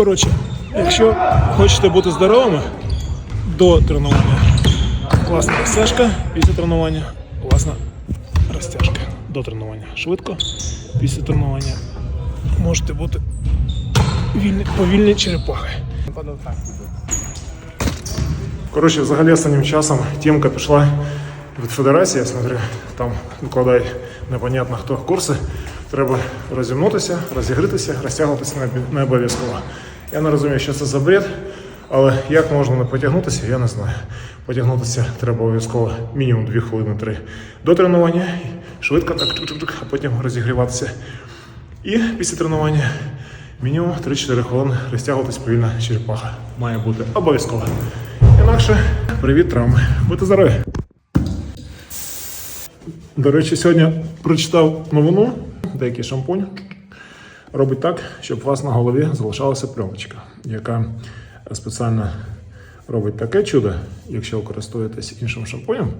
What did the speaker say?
Коротше, якщо хочете бути здоровими до тренування, класна розтяжка, після тренування, класна розтяжка до тренування. Швидко, після тренування можете бути вільні, повільні черепахи. Коротше, взагалі останнім часом тімка пішла від федерації, я смотрю, там викладають непонятно хто курси. Треба розімнутися, розігритися, розтягуватися не обов'язково. Я не розумію, що це за бред, але як можна не потягнутися, я не знаю. Потягнутися треба обов'язково мінімум 2 хвилини 3 до тренування, швидко так чук-чук-чук, а потім розігріватися. І після тренування мінімум 3-4 хвилини розтягуватись повільно черепаха. Має бути обов'язково. Інакше привіт травми. Будьте здорові! До речі, сьогодні прочитав новину, деякий шампунь робить так, щоб у вас на голові залишалася пленочка, яка спеціально робить таке чудо, якщо ви користуєтесь іншим шампунем,